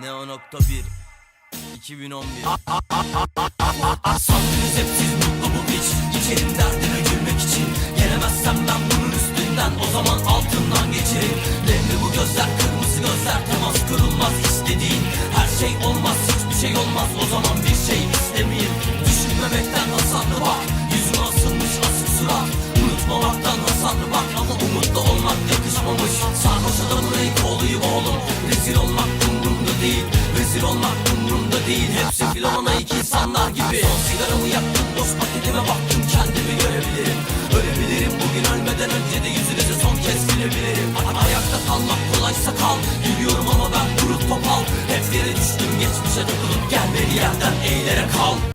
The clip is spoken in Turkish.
Neo nokta 1 2011 Sandınız hep siz mutlu bu piç İçerim derdime gülmek için Gelemezsem ben bunun üstünden O zaman altından geçerim Demli bu gözler kırmızı gözler Temas kırılmaz istediğin Her şey olmaz hiçbir şey olmaz. O zaman bir şey istemeyin Düşünmemekten hasarlı bak olmak umurumda değil. Hepsi filan ayık insanlar gibi. Son sigaramı yaktım. Boş paketime baktım. Kendimi görebilirim. Ölebilirim. Bugün ölmeden önce de yüzünüzü son kez gülebilirim Ayakta kalmak kolaysa kal. Yürüyorum ama ben kuru topal. Hep yere düştüm. Geçmişe dokunup Gel. Beni yerden eğilere kal